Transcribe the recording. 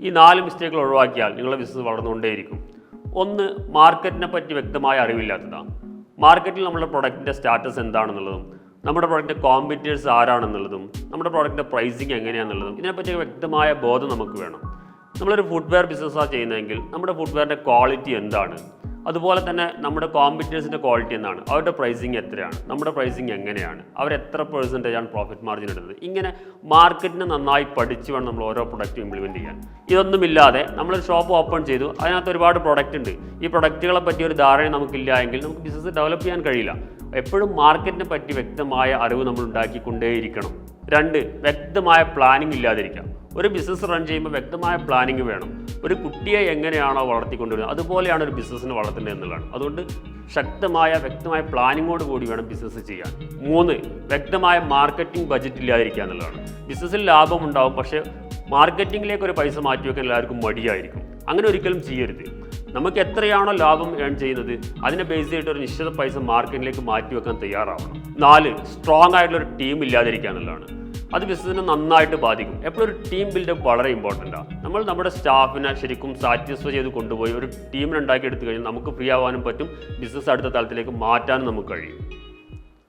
ഈ നാല് മിസ്റ്റേക്കുകൾ ഒഴിവാക്കിയാൽ നിങ്ങളുടെ ബിസിനസ് വളർന്നുകൊണ്ടേയിരിക്കും. ഒന്ന് മാർക്കറ്റിനെ പറ്റി വ്യക്തമായ അറിവില്ലാത്തതാണ്. മാർക്കറ്റിൽ നമ്മുടെ പ്രൊഡക്റ്റിന്റെ സ്റ്റാറ്റസ് എന്താണെന്നുള്ളതും നമ്മുടെ പ്രൊഡക്റ്റിന്റെ കോമ്പറ്റീറ്റേഴ്സ് ആരാണെന്നുള്ളതും നമ്മുടെ പ്രൊഡക്റ്റിന്റെ പ്രൈസിങ് എങ്ങനെയാണെന്നുള്ളതും ഇതിനെപ്പറ്റി വ്യക്തമായ ബോധം നമുക്ക് വേണം. നമ്മളൊരു ഫുഡ്വെയർ ബിസിനസ്സാണ് ചെയ്യുന്നതെങ്കിൽ നമ്മുടെ ഫുഡ്വെയറിന്റെ ക്വാളിറ്റി എന്താണ്? അതുപോലെ തന്നെ നമ്മുടെ കോമ്പറ്റീറ്റേഴ്സിന്റെ ക്വാളിറ്റി എന്താണ്? അവരുടെ പ്രൈസിങ് എത്രയാണ്? നമ്മുടെ പ്രൈസിങ് എങ്ങനെയാണ്? അവർ എത്ര പെർസെന്റേജ് ആണ് പ്രോഫിറ്റ് മാർജിൻ ഇടുന്നത് ഇങ്ങനെ മാർക്കറ്റിനെ നന്നായി പഠിച്ച് വേണം നമ്മൾ ഓരോ പ്രൊഡക്റ്റ് ഇംപ്ലിമെന്റ് ചെയ്യാൻ. ഇതൊന്നുമില്ലാതെ നമ്മളൊരു ഷോപ്പ് ഓപ്പൺ ചെയ്തു. അതിനകത്ത് ഒരുപാട് പ്രൊഡക്റ്റ് ഉണ്ട്. ഈ പ്രൊഡക്റ്റുകളെ പറ്റി ഒരു ധാരണ നമുക്കില്ല എങ്കിൽ നമുക്ക് ബിസിനസ് ഡെവലപ്പ് ചെയ്യാൻ കഴിയില്ല. എപ്പോഴും മാർക്കറ്റിനെ പറ്റി വ്യക്തമായ അറിവ് നമ്മൾ ഉണ്ടാക്കിക്കൊണ്ടേയിരിക്കണം. രണ്ട് വ്യക്തമായ പ്ലാനിംഗ് ഇല്ലാതിരിക്കാം ഒരു ബിസിനസ് റൺ ചെയ്യുമ്പോൾ വ്യക്തമായ പ്ലാനിങ് വേണം. ഒരു കുട്ടിയെ എങ്ങനെയാണോ വളർത്തിക്കൊണ്ടുവരുന്നത് അതുപോലെയാണ് ഒരു ബിസിനസ്സിനെ വളർത്തേണ്ടത് എന്നുള്ളതാണ്. അതുകൊണ്ട് ശക്തമായ വ്യക്തമായ പ്ലാനിങ്ങോട് കൂടി വേണം ബിസിനസ് ചെയ്യാൻ. മൂന്ന് വ്യക്തമായ മാർക്കറ്റിംഗ് ബജറ്റ് ഇല്ലാതിരിക്കുക എന്നുള്ളതാണ്. ബിസിനസ്സിൽ ലാഭം ഉണ്ടാവും പക്ഷേ മാർക്കറ്റിംഗിലേക്ക് ഒരു പൈസ മാറ്റി വെക്കാൻ എല്ലാവർക്കും മടിയായിരിക്കും. അങ്ങനെ ഒരിക്കലും ചെയ്യരുത്. നമുക്ക് എത്രയാണോ ലാഭം ഏൺ ചെയ്യുന്നത് അതിനെ ബേസ് ചെയ്തിട്ട് ഒരു നിശ്ചിത പൈസ മാർക്കറ്റിലേക്ക് മാറ്റി വെക്കാൻ തയ്യാറാവണം. നാല് സ്ട്രോങ് ആയിട്ടുള്ള ഒരു ടീം ഇല്ലാതിരിക്കുക എന്നുള്ളതാണ്. അത് ബിസിനസ്സിനെ നന്നായിട്ട് ബാധിക്കും. എപ്പോഴും ഒരു ടീം ബിൽഡപ്പ് വളരെ ഇമ്പോർട്ടന്റ് ആണ് നമ്മൾ നമ്മുടെ സ്റ്റാഫിനെ ശരിക്കും സാറ്റിസ്ഫൈ ചെയ്ത് കൊണ്ടുപോയി ഒരു ടീമിനെ ഉണ്ടാക്കി എടുത്തു കഴിഞ്ഞാൽ നമുക്ക് ഫ്രീ ആവാനും പറ്റും. ബിസിനസ് അടുത്ത തലത്തിലേക്ക് മാറ്റാനും നമുക്ക് കഴിയും.